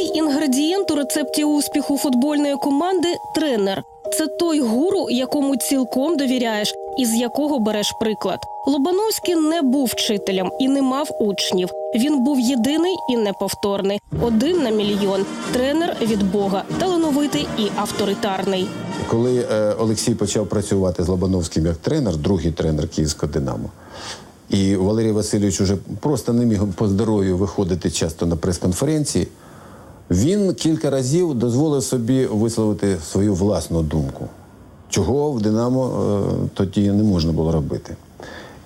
Головний інгредієнт у рецепті успіху футбольної команди тренер. Це той гуру, якому цілком довіряєш і з якого береш приклад. Лобановський не був вчителем і не мав учнів. Він був єдиний і неповторний, один на мільйон. Тренер від Бога, талановитий і авторитарний. Коли е, Олексій почав працювати з Лобановським як тренер, другий тренер Київського Динамо, і Валерій Васильович уже просто не міг по здоров'ю виходити часто на прес-конференції, він кілька разів дозволив собі висловити свою власну думку, чого в Динамо е, тоді не можна було робити.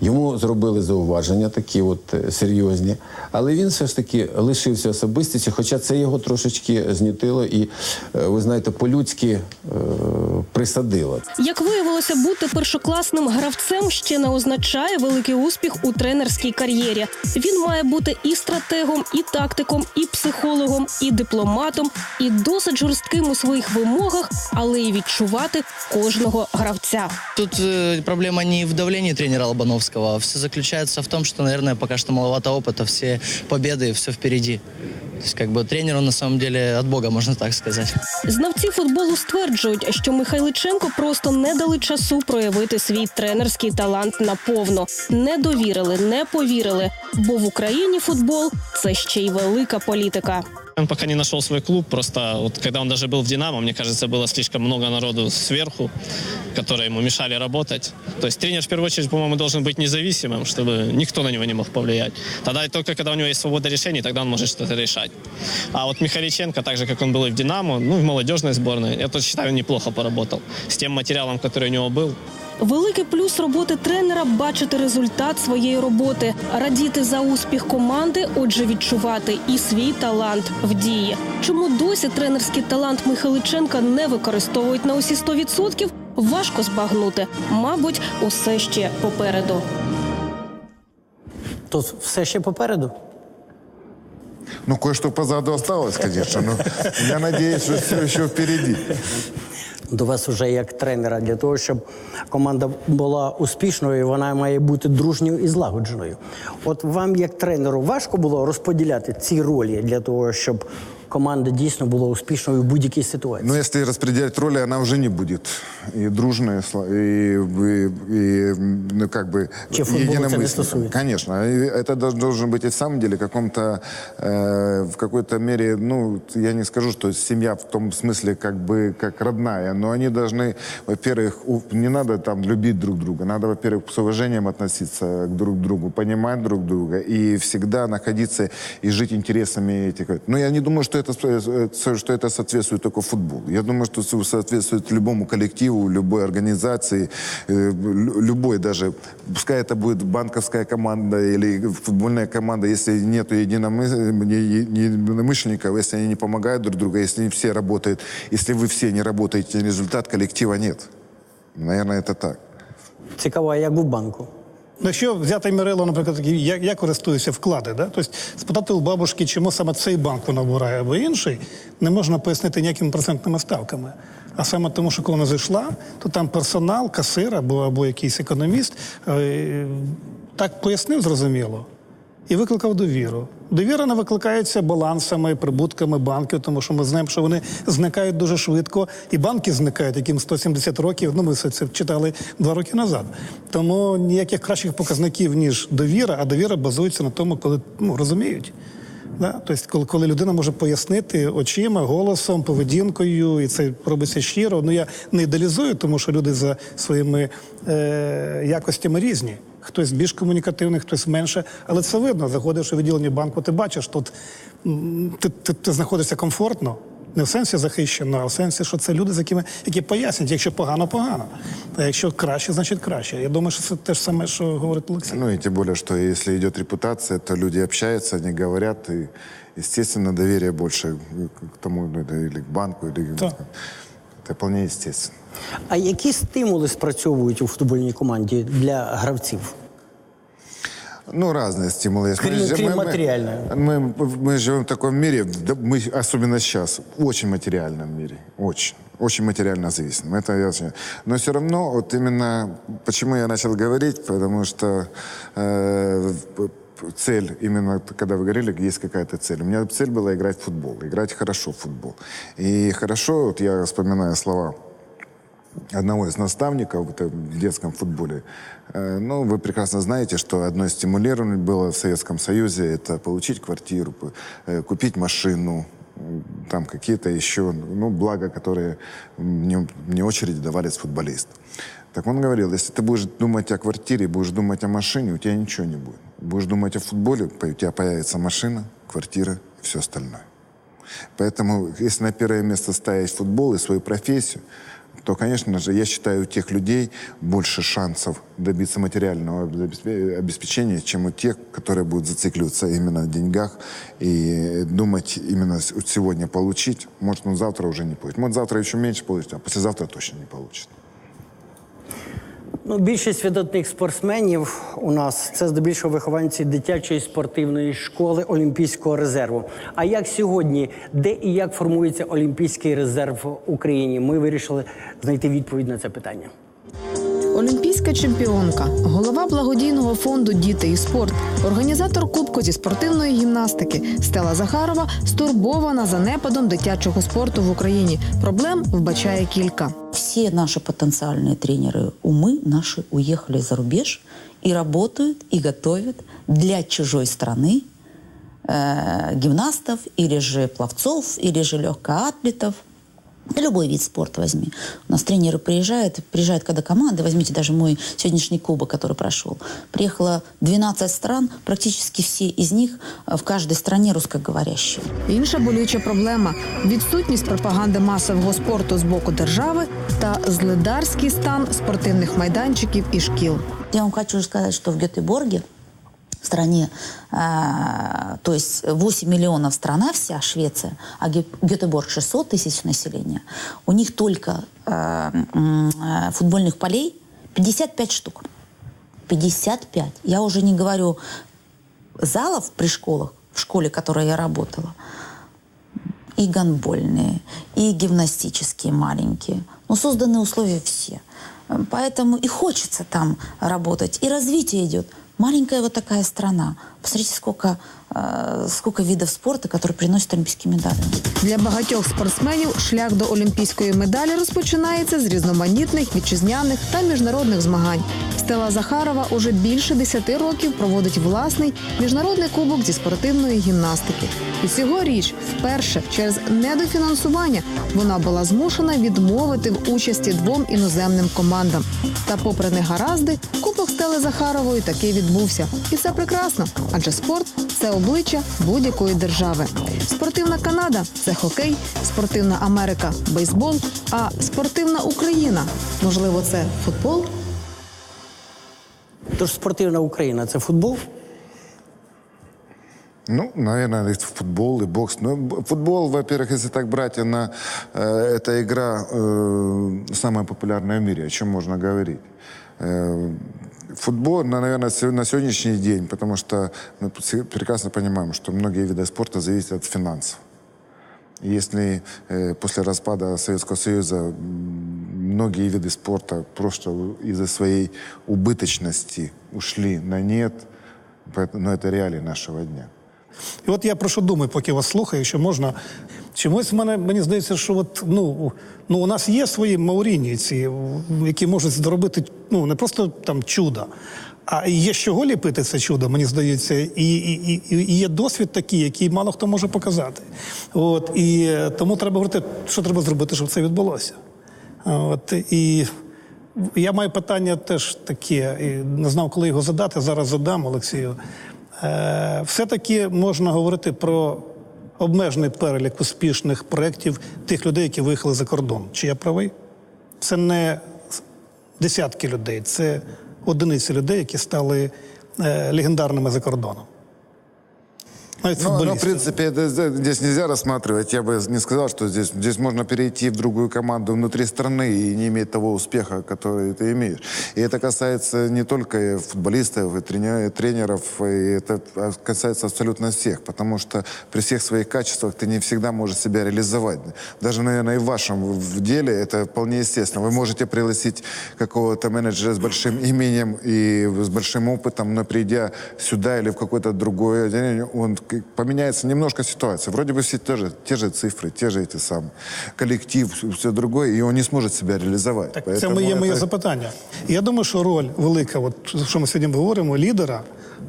Йому зробили зауваження такі от е, серйозні, але він все ж таки лишився особистістю, хоча це його трошечки знітило і, е, ви знаєте, по-людськи е, присадило. Як виявилося, бути першокласним гравцем ще не означає великий успіх у тренерській кар'єрі. Він має бути і стратегом, і тактиком, і психологом, і дипломатом, і досить жорстким у своїх вимогах, але й відчувати кожного гравця. Тут э, проблема не в давлении тренера Лобановского, а все заключается в том, что, наверное, пока что маловато опыта, все победы, все впереди. Как бы тренеру на самом деле от Бога, можно так сказать. Знавці футболу стверджують, що Михайличенко просто не дали часу проявити свій тренерський талант наповно. Не довірили, не повірили. Бо в Україні футбол це ще й велика політика. Он пока не нашел свой клуб, просто вот когда он даже был в «Динамо», мне кажется, было слишком много народу сверху, которые ему мешали работать. То есть тренер в первую очередь, по-моему, должен быть независимым, чтобы никто на него не мог повлиять. Тогда только когда у него есть свобода решений, тогда он может что-то решать. А вот Михаличенко, так же, как он был и в «Динамо», ну и в молодежной сборной, я тоже считаю, неплохо поработал. С тем материалом, который у него был, Великий плюс роботи тренера бачити результат своєї роботи, радіти за успіх команди, отже, відчувати і свій талант в дії. Чому досі тренерський талант Михайличенка не використовують на усі 100%, важко збагнути. Мабуть, усе ще попереду. То все ще попереду. Ну, кое-что позаду осталось, конечно, но я надеюсь, что все еще впереди. До вас уже як тренера для того, щоб команда була успішною, вона має бути дружньою і злагодженою. От вам, як тренеру, важко було розподіляти ці ролі для того, щоб команда дійсно була успішною в будь-якій ситуації. Но если распределять роли, она уже не будет и дружная, сла- и, и, и, ну, как бы Че, футбола это не единомысленная. стосуется? Конечно. И это дож- должен быть и в самом деле каком-то, э, в какой-то мере, ну, я не скажу, что семья в том смысле как бы как родная, но они должны, во-первых, у- не надо там любить друг друга, надо, во-первых, с уважением относиться к друг другу, понимать друг друга и всегда находиться и жить интересами этих. Но я не думаю, что это, э, что это соответствует только футболу. Я думаю, что соответствует любому коллективу, любой организации, э, лю- любой даже, пускай это будет банковская команда или футбольная команда, если нет единомышленников, если они не помогают друг другу, если не все работают, если вы все не работаете, результат коллектива нет. Наверное, это так. Цікаво, а як у банку? Якщо взяти мерило, наприклад, я, я користуюся вклади, да? тобто спитати у бабушки, чому саме цей банк вона обирає або інший, не можна пояснити ніякими процентними ставками. А саме тому, що коли вона зайшла, то там персонал, касир або, або якийсь економіст е, так пояснив зрозуміло і викликав довіру. Довіра не викликається балансами, прибутками банків, тому що ми знаємо, що вони зникають дуже швидко, і банки зникають, яким 170 років. Ну, ми все це читали два роки назад. Тому ніяких кращих показників, ніж довіра, а довіра базується на тому, коли ну, розуміють. Тобто, коли людина може пояснити очима, голосом, поведінкою, і це робиться щиро. Ну я не ідеалізую, тому що люди за своїми е, якостями різні. Хтось більш комунікативний, хтось менше. Але це видно. Заходиш у відділення банку, ти бачиш, тут ти, ти, ти знаходишся комфортно. Не в сенсі захищено, а в сенсі, що це люди, з якими які пояснять, якщо погано, погано. А якщо краще, значить краще. Я думаю, що це те ж саме, що говорить Олексій. Ну и тем более, что если идет репутация, то люди общаются, они говорят, и, естественно, доверие больше к тому ну, или к банку, или Да. это вполне естественно. А які стимули спрацьовують у футбольній команді для гравців? Ну, разные стимулы. есть. Крім- Мы- крім мы- мы-. Мы, мы живем в таком мире, мы, особенно сейчас, очень материальном мире. Очень. Очень материально зависим. Это я очень- Но все равно, вот именно, почему я начал говорить, потому что э, цель, именно когда вы говорили, есть какая-то цель. У меня цель была играть в футбол, играть хорошо в футбол. И хорошо, вот я вспоминаю слова одного из наставников это в детском футболе. Э, Ну, вы прекрасно знаете, что одно из стимулирований было в Советском Союзе это получить квартиру, э, купить машину, там какие-то еще, ну, блага, которые мне, мне очереди давались футболист. Так он говорил, если ты будешь думать о квартире, будешь думать о машине, у тебя ничего не будет. Будешь думать о футболе, у тебя появится машина, квартира и все остальное. Поэтому, если на первое место ставить футбол и свою профессию, то, конечно же, я считаю, у тех людей больше шансов добиться материального обеспе- обеспечения, чем у тех, которые будут зацикливаться именно на деньгах и думать именно сегодня получить. Может, он завтра уже не получит. Может, завтра еще меньше получит, а послезавтра точно не получит. Ну, більшість видатних спортсменів у нас це здебільшого вихованці дитячої спортивної школи Олімпійського резерву. А як сьогодні, де і як формується Олімпійський резерв в Україні? Ми вирішили знайти відповідь на це питання Олімпійська чемпіонка, голова благодійного фонду Діти і спорт, організатор Кубку зі спортивної гімнастики Стела Захарова стурбована занепадом дитячого спорту в Україні. Проблем вбачає кілька. Все наши потенциальные тренеры, умы наши уехали за рубеж и работают, и готовят для чужой страны э, гимнастов или же пловцов, или же легкоатлетов. Да Любой вид спорта возьми. У нас тренеры приезжают, приезжают когда команды, возьмите даже мой сегодняшний кубок, который прошел. Приехало 12 стран, практически все из них э, в каждой стране русскоговорящие. Інша болюча проблема відсутність пропаганди масового спорту з боку держави та злидарський стан спортивних майданчиків і шкіл. Я вам хочу сказать, что в Гетеборге, стране, э, то есть 8 миллионов страна вся, Швеция, а Ге- Гетеборг 600 тысяч населения, у них только э, э, футбольных полей 55 штук. 55. Я уже не говорю залов при школах, в школе, в которой я работала, и гандбольные, и гимнастические маленькие. Но созданы условия все. Поэтому и хочется там работать, и развитие идет. Маленькая вот такая страна. Посмотрите, сколько, сколько видов спорта, которые приносят олимпийские медали. Для багатьох спортсменів шлях до олімпійської медалі розпочинається з різноманітних вітчизняних та міжнародних змагань. Стела Захарова уже більше 10 років проводить власний міжнародний кубок зі спортивної гімнастики. І цьогоріч вперше через недофінансування вона була змушена відмовити в участі двом іноземним командам. Та, попри негаразди, кубок Стели Захарової таки відбувся. І це прекрасно, адже спорт це обличчя будь-якої держави. Спортивна Канада це хокей, спортивна Америка бейсбол, а спортивна Україна можливо, це футбол. Тож спортивна Україна це футбол. Ну, наверное, и футбол, и бокс. Но б- футбол, во-первых, если так брать, она, э, эта игра э, самая популярная в мире, о чем можно говорить. Э, футбол, на- наверное, на сегодняшний день, потому что мы прекрасно понимаем, что многие виды спорта зависят от финансов. И Если э, после распада Советского Союза многие виды спорта просто из-за своей убыточности ушли на нет, но это реалии нашего дня. І от я про що думаю, поки вас слухаю, якщо можна. Чомусь в мене мені здається, що от, ну, ну, у нас є свої маурінійці, які можуть зробити ну, не просто там чудо, а є з чого ліпити це чудо, мені здається, і, і, і, є досвід такий, який мало хто може показати. От, і тому треба говорити, що треба зробити, щоб це відбулося. От, і я маю питання теж таке, і не знав, коли його задати. Зараз задам Олексію. Е, все-таки можна говорити про обмежений перелік успішних проєктів тих людей, які виїхали за кордон. Чи я правий? Це не десятки людей, це одиниці людей, які стали е, легендарними за кордоном. Навіть Ну, ну, в футболістів. принципе, это здесь нельзя рассматривать. Я бы не сказал, что здесь, здесь можно перейти в другую команду внутри страны и не иметь того успеха, который ты имеешь. И это касается не только и футболистов, и тренер- и тренеров, и это касается абсолютно всех. Потому что при всех своих качествах ты не всегда можешь себя реализовать. Даже, наверное, и в вашем в деле это вполне естественно. Вы можете пригласить какого-то менеджера с большим именем и с большим опытом, но придя сюда или в какое-то другое отделение, он к- поменяется немножко ситуация. Вроде бы все те же, те же цифры, те же эти самые. Коллектив, все, все другое, и он не сможет себя реализовать. Так, це Поэтому моє, моє это- запитання. І Я думаю, що роль велика, от що ми сьогодні говоримо, лідера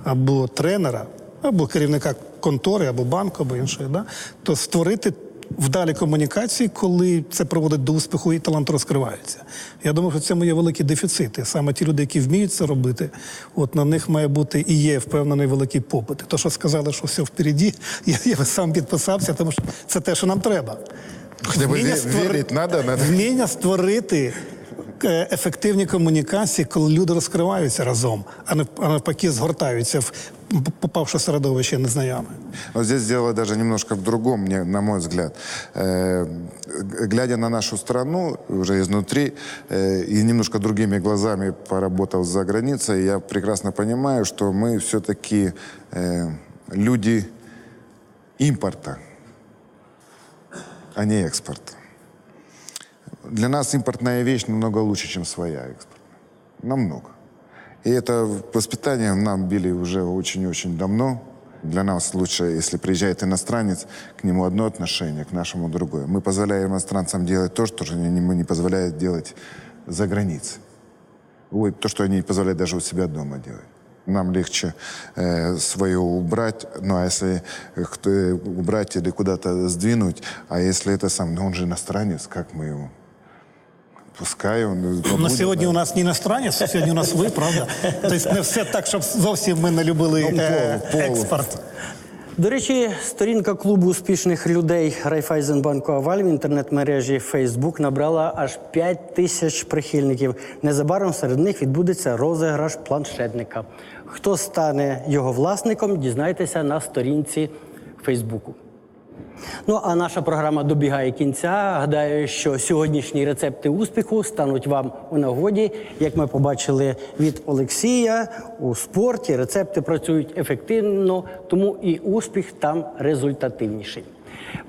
або тренера, або керівника контори, або банку, або іншої, да? то створити вдалі комунікації, коли це проводить до успіху і талант розкривається. Я думаю, що в цьому є великі дефіцити. Саме ті люди, які вміють це робити, от на них має бути і є впевнений великий попит. То, що сказали, що все впереді, я, я сам підписався, тому що це те, що нам треба. Хоча б Вміння ві- створи- надо, надо. Вміння створити ефективні комунікації, коли люди розкриваються разом, а не а навпаки згортаються в попавши в середовище незнайоме. Но здесь дело даже немножко в другом, мне, на мой взгляд. Э, г- глядя на нашу страну уже изнутри э, и немножко другими глазами поработал за границей, я прекрасно понимаю, что мы все-таки э, люди импорта, а не экспорта. Для нас импортная вещь намного лучше, чем своя экспортная. Намного. И это воспитание нам били уже очень-очень давно. Для нас лучше, если приезжает иностранец, к нему одно отношение, к нашему другое. Мы позволяем иностранцам делать то, что ему не позволяют делать за границей. Ой, то, что они не позволяют даже у себя дома делать. Нам легче э, свое убрать, ну а если кто, убрать или куда-то сдвинуть, а если это сам, ну он же иностранец, как мы его? Пускай он э, На сьогодні да. у нас не іностранець, сьогодні у нас ви, правда? Тобто не все так, щоб зовсім ми не любили Ну, е, полу, полу. експорт. До речі, сторінка клубу успішних людей Райфайзенбанку Аваль в інтернет-мережі Facebook набрала аж 5 тисяч прихильників. Незабаром серед них відбудеться розіграш планшетника. Хто стане його власником, дізнайтеся на сторінці Фейсбуку. Ну а наша програма добігає кінця. Гадаю, що сьогоднішні рецепти успіху стануть вам у нагоді. Як ми побачили від Олексія у спорті, рецепти працюють ефективно, тому і успіх там результативніший.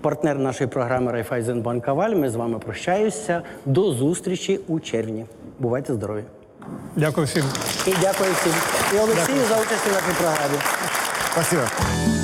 Партнер нашої програми Райфайзенбанк Аваль. Ми з вами прощаюся. До зустрічі у червні. Бувайте здорові! Дякую всім. І дякую всім. І Олексію за участь у нашій програмі. Спасибо.